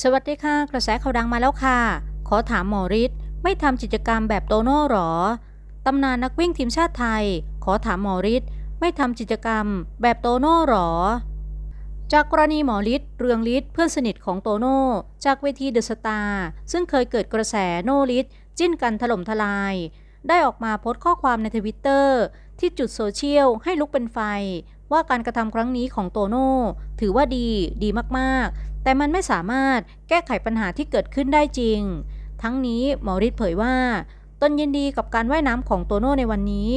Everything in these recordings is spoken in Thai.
สวัสดีค่ะ กระแสข่าวดังมาแล้วค่ะ ขอถามหมอฤทธิ์ไม่ทำกิจกรรมแบบโตโน่หรอ ตำนานนักวิ่งทีมชาติไทย ขอถามหมอฤทธิ์ไม่ทำกิจกรรมแบบโตโน่หรอ จากกรณีหมอฤทธิ์เรืองฤทธิ์เพื่อนสนิทของโตโน่ จากเวทีเดอะสตาร์ซึ่งเคยเกิดกระแสโนฤทธิ์จิ้นกันถล่มทลาย ได้ออกมาโพสต์ข้อความในทวิตเตอร์ที่จุดโซเชียลให้ลุกเป็นไฟ ว่าการกระทำครั้งนี้ของโตโน่ถือว่าดีดีมากๆ แต่มันไม่สามารถแก้ไขปัญหาที่เกิดขึ้นได้จริง ทั้งนี้มอฤทธิ์เผยว่าตนยินดีกับการว่ายน้ำของโตโน่ในวันนี้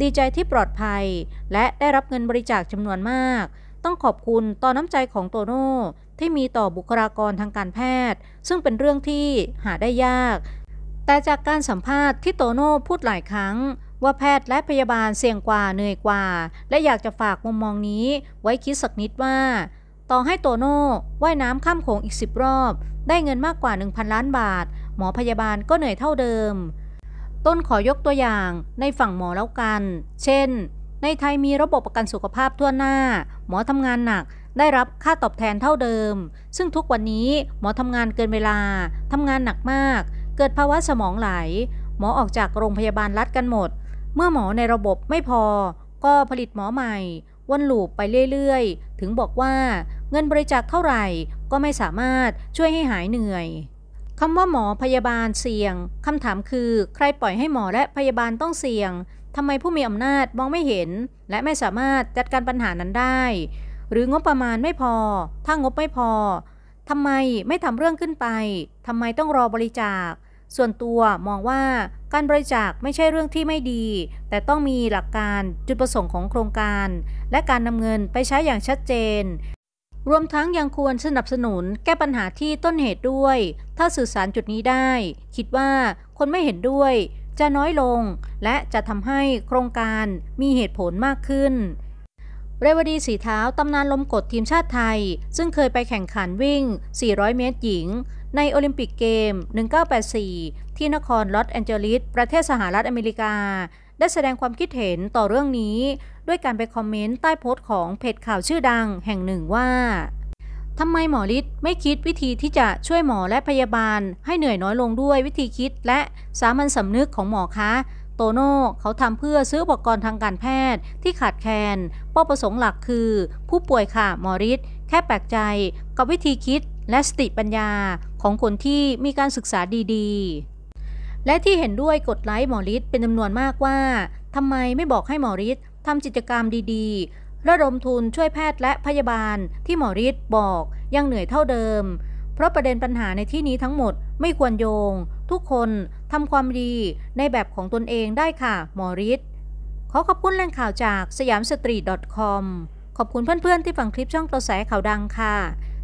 ดีใจที่ปลอดภัย และได้รับเงินบริจาคจำนวนมาก ต้องขอบคุณต่อน้ำใจของโตโน่ที่มีต่อบุคลากรทางการแพทย์ ซึ่งเป็นเรื่องที่หาได้ยาก แต่จากการสัมภาษณ์ที่โตโน่พูดหลายครั้ง ว่าแพทย์และพยาบาลเสี่ยงกว่าเหนื่อยกว่า และอยากจะฝากมุมมองนี้ ไว้คิดสักนิดว่า ต่อให้โตโน่ว่ายน้ำข้ามโขงอีก10รอบ ได้เงินมากกว่า 1,000 ล้านบาท หมอพยาบาลก็เหนื่อยเท่าเดิม ต้นขอยกตัวอย่างในฝั่งหมอแล้วกัน เช่น ในไทยมีระบบประกันสุขภาพทั่วหน้า หมอทำงานหนักได้รับค่าตอบแทนเท่าเดิม ซึ่งทุกวันนี้หมอทำงานเกินเวลา ทำงานหนักมาก เกิดภาวะสมองไหล หมอออกจากโรงพยาบาลรัฐกันหมด เมื่อหมอในระบบไม่พอ ก็ผลิตหมอใหม่ วนลูปไปเรื่อยๆ ถึงบอกว่าเงินบริจาคเท่าไหร่ก็ไม่สามารถช่วยให้หายเหนื่อยคำว่าหมอพยาบาลเสี่ยงคำถามคือใครปล่อยให้หมอและพยาบาลต้องเสี่ยงทำไมผู้มีอำนาจมองไม่เห็น และไม่สามารถจัดการปัญหานั้นได้ หรืองบประมาณไม่พอ ถ้างบไม่พอทำไมไม่ทำเรื่องขึ้นไปทำไมต้องรอบริจาค ส่วนตัวมองว่าการบริจาคไม่ใช่เรื่องที่ไม่ดี แต่ต้องมีหลักการจุดประสงค์ของโครงการ และการนำเงินไปใช้อย่างชัดเจน รวมทั้งยังควรสนับสนุนแก้ปัญหาที่ต้นเหตุด้วย ถ้าสื่อสารจุดนี้ได้ คิดว่าคนไม่เห็นด้วย จะน้อยลง และจะทำให้โครงการมีเหตุผลมากขึ้นเรวดีสีเท้าตำนานลมกดทีมชาติไทย ซึ่งเคยไปแข่งขันวิ่ง 400 เมตรหญิง ในโอลิมปิกเกม 1984 ที่นครลอสแอนเจลิส ประเทศสหรัฐอเมริกา ได้แสดงความคิดเห็นต่อเรื่องนี้ ด้วยการไปคอมเมนต์ใต้โพสต์ของเพจข่าวชื่อดังแห่งหนึ่งว่าทำไมหมอฤทธิ์ไม่คิดวิธีที่จะช่วยหมอและพยาบาล ให้เหนื่อยน้อยลงด้วยวิธีคิดและสามัญสำนึกของหมอคะโตโน่เขาทำเพื่อซื้ออุปกรณ์ทางการแพทย์ที่ขาดแคลนเป้าประสงค์หลักคือ ผู้ป่วยค่ะหมอฤทธิ์แค่แปลกใจกับวิธีคิดและสติปัญญา ของคนที่มีการศึกษาดีๆ และที่เห็นด้วยกดไลค์หมอฤทธิ์เป็นจำนวนมากว่าทำไมไม่บอกให้หมอฤทธิ์ทำกิจกรรมดีๆ ระดมทุนช่วยแพทย์และพยาบาลที่หมอฤทธิ์บอกยังเหนื่อยเท่าเดิม เพราะประเด็นปัญหาในที่นี้ทั้งหมดไม่ควรโยง ทุกคนทำความดีในแบบของตนเองได้ค่ะหมอฤทธิ์ขอขอบคุณแหล่งข่าวจากสยามสตรีท .com ขอบคุณเพื่อนๆที่ฟังคลิปช่องกระแสข่าวดังค่ะ